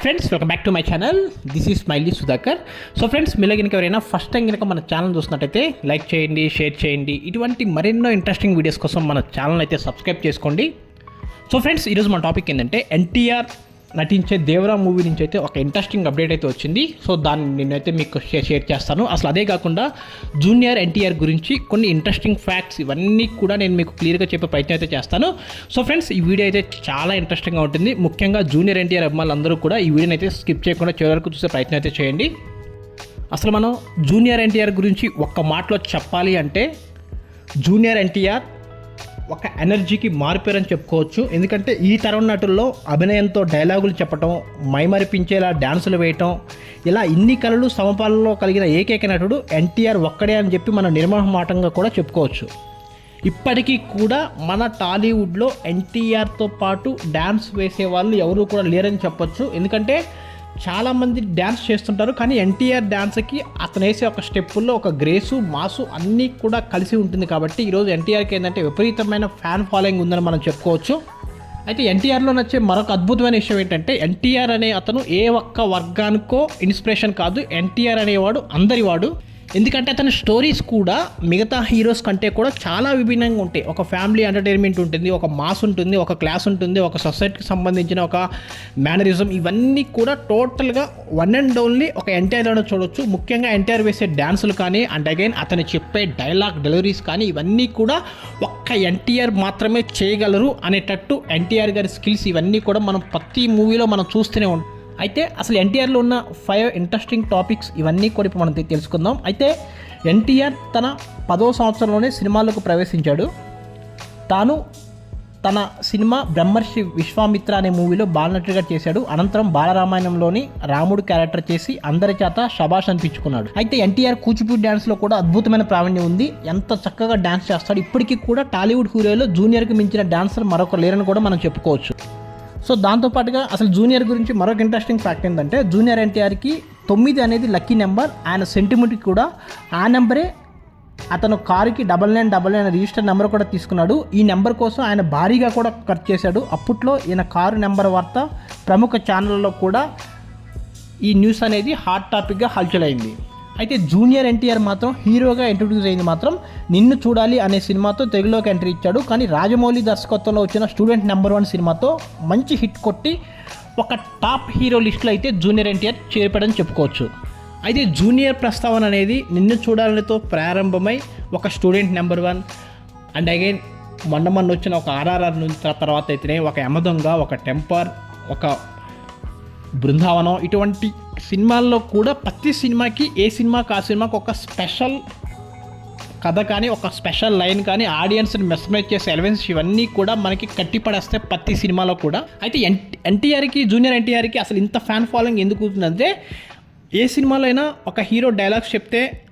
Hi friends welcome back to my channel this is Milley Sudhakar so friends మీలో కనుక ఎవరైనా first time కనుక మన ఛానల్ చూసినట్టయితే లైక్ చేయండి షేర్ చేయండి. ఇటువంటి మరెన్నో ఇంట్రెస్టింగ్ వీడియోస్ కోసం మన ఛానల్ అయితే సబ్స్క్రైబ్ చేసుకోండి. సో ఫ్రెండ్స్ ఈరోజు మన టాపిక్ ఏంటంటే ఎన్టీఆర్ నటించే దేవరా మూవీ నుంచి అయితే ఒక ఇంట్రెస్టింగ్ అప్డేట్ అయితే వచ్చింది. సో దాన్ని నేనైతే మీకు షేర్ షేర్ చేస్తాను. అసలు అదే కాకుండా జూనియర్ ఎన్టీఆర్ గురించి కొన్ని ఇంట్రెస్టింగ్ ఫ్యాక్ట్స్ ఇవన్నీ కూడా నేను మీకు క్లియర్గా చెప్పే ప్రయత్నం అయితే చేస్తాను. సో ఫ్రెండ్స్ ఈ వీడియో అయితే చాలా ఇంట్రెస్టింగ్గా ఉంటుంది. ముఖ్యంగా జూనియర్ ఎన్టీఆర్ అభిమానులందరూ కూడా ఈ వీడియోని అయితే స్కిప్ చేయకుండా చివరకు చూసే ప్రయత్నం అయితే చేయండి. అసలు మనం జూనియర్ ఎన్టీఆర్ గురించి ఒక్క మాటలో చెప్పాలి అంటే జూనియర్ ఎన్టీఆర్ ఒక ఎనర్జీకి మారిపోయారని చెప్పుకోవచ్చు. ఎందుకంటే ఈ తరం నటుల్లో అభినయంతో డైలాగులు చెప్పటం మైమరిపించేలా డ్యాన్సులు వేయటం ఇలా ఇన్ని కళలు సమపాలలో కలిగిన ఏకైక నటుడు ఎన్టీఆర్ ఒక్కడే అని చెప్పి మనం నిర్మహమాటంగా కూడా చెప్పుకోవచ్చు. ఇప్పటికీ కూడా మన టాలీవుడ్లో ఎన్టీఆర్తో పాటు డ్యాన్స్ వేసే వాళ్ళు ఎవరు కూడా లేరని చెప్పొచ్చు. ఎందుకంటే చాలామంది డ్యాన్స్ చేస్తుంటారు కానీ ఎన్టీఆర్ డ్యాన్స్కి అతను వేసే ఒక స్టెప్పుల్లో ఒక గ్రేసు మాసు అన్నీ కూడా కలిసి ఉంటుంది కాబట్టి ఈరోజు ఎన్టీఆర్కి ఏంటంటే విపరీతమైన ఫ్యాన్ ఫాలోయింగ్ ఉందని మనం చెప్పుకోవచ్చు. అయితే ఎన్టీఆర్లో నచ్చే మరొక అద్భుతమైన విషయం ఏంటంటే ఎన్టీఆర్ అనే అతను ఏ ఒక్క వర్గానికో ఇన్స్పిరేషన్ కాదు ఎన్టీఆర్ అనేవాడు అందరివాడు. ఎందుకంటే అతని స్టోరీస్ కూడా మిగతా హీరోస్ కంటే కూడా చాలా విభిన్నంగా ఉంటాయి. ఒక ఫ్యామిలీ ఎంటర్టైన్మెంట్ ఉంటుంది ఒక మాస్ ఉంటుంది ఒక క్లాస్ ఉంటుంది ఒక సొసైటీకి సంబంధించిన ఒక మేనరిజం ఇవన్నీ కూడా టోటల్గా వన్ అండ్ ఓన్లీ ఒక ఎన్టీఆర్లోనే చూడొచ్చు. ముఖ్యంగా ఎన్టీఆర్ వేసే డ్యాన్సులు కానీ అండ్ అగైన్ అతను చెప్పే డైలాగ్ డెలివరీస్ కానీ ఇవన్నీ కూడా ఒక్క ఎన్టీఆర్ మాత్రమే చేయగలరు అనేటట్టు ఎన్టీఆర్ గారి స్కిల్స్ ఇవన్నీ కూడా మనం ప్రతి మూవీలో మనం చూస్తూనే ఉంటాం. అయితే అసలు ఎన్టీఆర్లో ఉన్న ఫైవ్ ఇంట్రెస్టింగ్ టాపిక్స్ ఇవన్నీ కూడా ఇప్పుడు మనం తెలుసుకుందాం. అయితే ఎన్టీఆర్ తన పదో సంవత్సరంలోనే సినిమాలకు ప్రవేశించాడు. తాను తన సినిమా బ్రహ్మర్షి విశ్వామిత్ర అనే మూవీలో బాలనటుడిగా చేశాడు. అనంతరం బాలరామాయణంలోని రాముడు క్యారెక్టర్ చేసి అందరి చేత షబాష్ అనిపించుకున్నాడు. అయితే ఎన్టీఆర్ కూచిపూడి డ్యాన్స్లో కూడా అద్భుతమైన ప్రావీణ్యం ఉంది. ఎంత చక్కగా డ్యాన్స్ చేస్తాడు ఇప్పటికీ కూడా టాలీవుడ్ హీరోలో జూనియర్కి మించిన డాన్సర్ మరొక లేరని కూడా మనం చెప్పుకోవచ్చు. సో దాంతోపాటుగా అసలు జూనియర్ గురించి మరొక ఇంట్రెస్టింగ్ ఫ్యాక్ట్ ఏంటంటే జూనియర్ ఎన్టీఆర్కి తొమ్మిది అనేది లక్కీ నెంబర్ ఆయన సెంటిమెంట్కి కూడా ఆ నెంబరే అతను కారుకి double nine double nine register number కూడా తీసుకున్నాడు. ఈ నెంబర్ కోసం ఆయన భారీగా కూడా ఖర్చు చేశాడు. అప్పట్లో ఈయన కారు నెంబర్ వార్త ప్రముఖ ఛానళ్ళలో కూడా ఈ న్యూస్ అనేది హాట్ టాపిక్గా హల్చల్ అయింది. అయితే జూనియర్ ఎన్టీఆర్ మాత్రం హీరోగా ఇంట్రొడ్యూస్ అయింది మాత్రం నిన్ను చూడాలి అనే సినిమాతో తెలుగులోకి ఎంట్రీ ఇచ్చాడు. కానీ రాజమౌళి దర్శకత్వంలో వచ్చిన స్టూడెంట్ నెంబర్ వన్ సినిమాతో మంచి హిట్ కొట్టి ఒక టాప్ హీరో లిస్టులో అయితే జూనియర్ ఎన్టీఆర్ చేరిపడని చెప్పుకోవచ్చు. అయితే జూనియర్ ప్రస్తావన అనేది నిన్ను చూడాలనితో ప్రారంభమై ఒక student number one and again మొన్న మొన్న వచ్చిన ఒక ఆర్ఆర్ఆర్ నుంచి తర్వాత అయితేనే ఒక ఎమదొంగ ఒక టెంపర్ ఒక బృందావనం. ఇటువంటి సినిమాల్లో కూడా ప్రతి సినిమాకి ఏ సినిమాకి ఆ సినిమాకి ఒక స్పెషల్ కథ కానీ ఒక స్పెషల్ లైన్ కానీ ఆడియన్స్ని మెస్మైజ్ చేసే ఎలిమెంట్స్ ఇవన్నీ కూడా మనకి కట్టిపడేస్తాయి ప్రతి సినిమాలో కూడా. అయితే ఎన్ ఎన్టీఆర్కి జూనియర్ ఎన్టీఆర్కి అసలు ఇంత ఫ్యాన్ ఫాలోయింగ్ ఎందుకు అవుతుందంటే ఏ సినిమాలో అయినా ఒక హీరో డైలాగ్స్ చెప్తే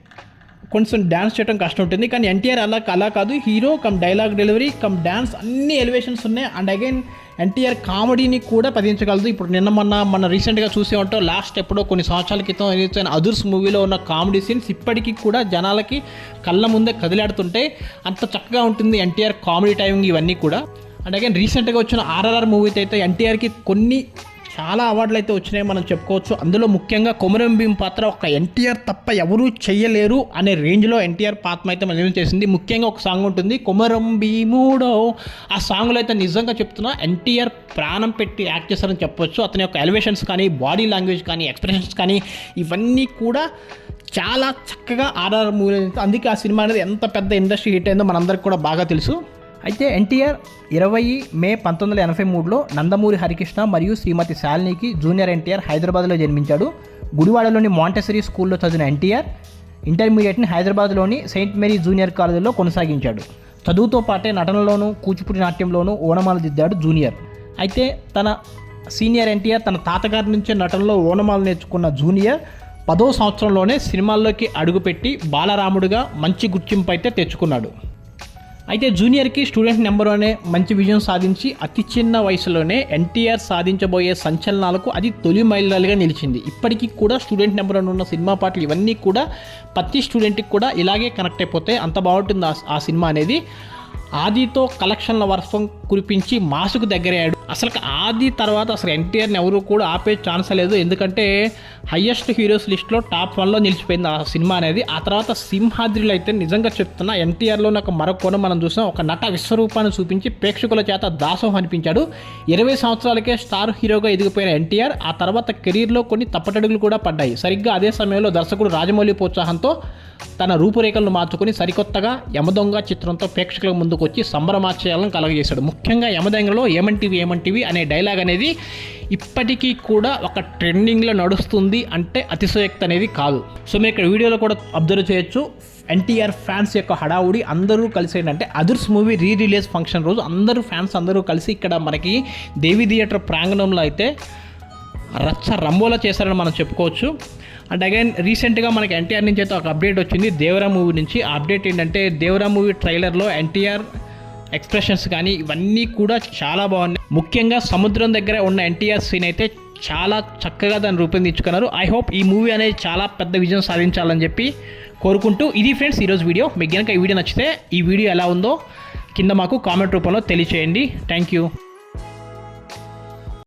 కొంచెం డ్యాన్స్ చేయడం కష్టం ఉంటుంది. కానీ ఎన్టీఆర్ అలా అలా కాదు. Hero cum dialogue delivery cum dance అన్ని ఎలివేషన్స్ ఉన్నాయి. అండ్ అగైన్ ఎన్టీఆర్ కామెడీని కూడా పదించగలదు. ఇప్పుడు నిన్న మొన్న మన రీసెంట్గా చూసే ఉంటాం. లాస్ట్ ఎప్పుడో కొన్ని సంవత్సరాల క్రితం ఏదైతే అదుర్స్ మూవీలో ఉన్న కామెడీ సీన్స్ ఇప్పటికీ కూడా జనాలకి కళ్ళ ముందే కదిలాడుతుంటే అంత చక్కగా ఉంటుంది ఎన్టీఆర్ కామెడీ టైమింగ్ ఇవన్నీ కూడా. అండ్ అగైన్ రీసెంట్గా వచ్చిన ఆర్ఆర్ఆర్ మూవీతో అయితే ఎన్టీఆర్కి కొన్ని చాలా అవార్డులు అయితే వచ్చినాయి మనం చెప్పుకోవచ్చు. అందులో ముఖ్యంగా కొమరం భీం పాత్ర ఒక ఎన్టీఆర్ తప్ప ఎవరూ చెయ్యలేరు అనే రేంజ్లో ఎన్టీఆర్ పాత్ర అయితే మనం చేసింది. ముఖ్యంగా ఒక సాంగ్ ఉంటుంది కొమరం భీముడో ఆ సాంగ్లో అయితే నిజంగా చెప్తున్నా ఎన్టీఆర్ ప్రాణం పెట్టి యాక్ట్ చేశారని చెప్పొచ్చు. అతని యొక్క ఎలివేషన్స్ కానీ బాడీ లాంగ్వేజ్ కానీ ఎక్స్ప్రెషన్స్ కానీ ఇవన్నీ కూడా చాలా చక్కగా ఆర్ఆర్ మూవీ అందుకే ఆ సినిమా అనేది ఎంత పెద్ద ఇండస్ట్రీ హిట్ అయిందో మనందరికి కూడా బాగా తెలుసు. అయితే ఎన్టీఆర్ ఇరవై మే పంతొమ్మిది వందల ఎనభై మూడులో నందమూరి హరికృష్ణ మరియు శ్రీమతి శాలినికి జూనియర్ ఎన్టీఆర్ హైదరాబాద్లో జన్మించాడు. గుడివాడలోని మాంటెసరీ స్కూల్లో చదివిన ఎన్టీఆర్ ఇంటర్మీడియట్ని హైదరాబాద్లోని సెయింట్ మేరీ జూనియర్ కాలేజీలో కొనసాగించాడు. చదువుతో పాటే నటనలోనూ కూచిపూడి నాట్యంలోనూ ఓనమాలు దిద్దాడు జూనియర్. అయితే తన సీనియర్ ఎన్టీఆర్ తన తాతగారి నుంచే నటనలో ఓనమాలు నేర్చుకున్న జూనియర్ పదో సంవత్సరంలోనే సినిమాల్లోకి అడుగుపెట్టి బాలరాముడిగా మంచి గుర్తింపు అయితే తెచ్చుకున్నాడు. అయితే జూనియర్కి స్టూడెంట్ నెంబర్ అనే మంచి విజయం సాధించి అతి చిన్న వయసులోనే ఎన్టీఆర్ సాధించబోయే సంచలనాలకు అది తొలి మైలురాలుగా నిలిచింది. ఇప్పటికీ కూడా స్టూడెంట్ నెంబర్ అని ఉన్న సినిమా పాటలు ఇవన్నీ కూడా ప్రతి స్టూడెంట్కి కూడా ఇలాగే కనెక్ట్ అయిపోతాయి అంత బాగుంటుంది ఆ- ఆ సినిమా అనేది. ఆదితో కలెక్షన్ల వర్షం కురిపించి మాసుకు దగ్గరయ్యాడు. అసలు ఆది తర్వాత అసలు ఎన్టీఆర్ని ఎవరు కూడా ఆపే ఛాన్స్ లేదు. ఎందుకంటే హయ్యెస్ట్ హీరోస్ లిస్ట్లో టాప్ వన్లో నిలిచిపోయింది ఆ సినిమా అనేది. ఆ తర్వాత సింహాద్రిలో అయితే నిజంగా చెప్తున్నా ఎన్టీఆర్లో ఒక మరొక కోణం మనం చూసాం. ఒక నట విశ్వరూపాన్ని చూపించి ప్రేక్షకుల చేత దాసం అనిపించాడు. ఇరవై సంవత్సరాలకే స్టార్ హీరోగా ఎదిగిపోయిన ఎన్టీఆర్ ఆ తర్వాత కెరీర్లో కొన్ని తప్పటడుగులు కూడా పడ్డాయి. సరిగ్గా అదే సమయంలో దర్శకుడు రాజమౌళి ప్రోత్సాహంతో తన రూపురేఖలను మార్చుకుని సరికొత్తగా యమదొంగ చిత్రంతో ప్రేక్షకుల ముందుకు వచ్చి సంబరమాచయాలను కలగజేశాడు ముఖ్యంగా యమదొంగలో ఏమంటివి ఏమంటివి అనే డైలాగ్ అనేది ఇప్పటికీ కూడా ఒక ట్రెండింగ్లో నడుస్తుంది అంటే అతిశయోక్తి అనేది కాదు. సో మీరు ఇక్కడ వీడియోలో కూడా అబ్జర్వ్ చేయొచ్చు. ఎన్టీఆర్ ఫ్యాన్స్ యొక్క హడావుడి అందరూ కలిసి ఏంటంటే Adhurs movie re release function రోజు అందరూ ఫ్యాన్స్ అందరూ కలిసి ఇక్కడ మనకి దేవి థియేటర్ ప్రాంగణంలో అయితే రచ్చ రంబోలా చేశారని మనం చెప్పుకోవచ్చు. అండ్ అగైన్ రీసెంట్గా మనకి ఎన్టీఆర్ నుంచి అయితే ఒక అప్డేట్ వచ్చింది. దేవరా మూవీ నుంచి. ఆ అప్డేట్ ఏంటంటే దేవరా మూవీ ట్రైలర్లో ఎన్టీఆర్ ఎక్స్ప్రెషన్స్ కానీ ఇవన్నీ కూడా చాలా బాగున్నాయి. ముఖ్యంగా సముద్రం దగ్గర ఉన్న ఎన్టీఆర్ సీన్ అయితే చాలా చక్కగా దాన్ని రూపొందించుకున్నారు. ఐ హోప్ ఈ మూవీ అనేది చాలా పెద్ద విజయం సాధించాలని చెప్పి కోరుకుంటూ ఇది ఫ్రెండ్స్ ఈరోజు వీడియో మీకు కనుక ఈ వీడియో నచ్చితే ఈ వీడియో ఎలా ఉందో కింద మాకు కామెంట్ రూపంలో తెలియచేయండి. Thank you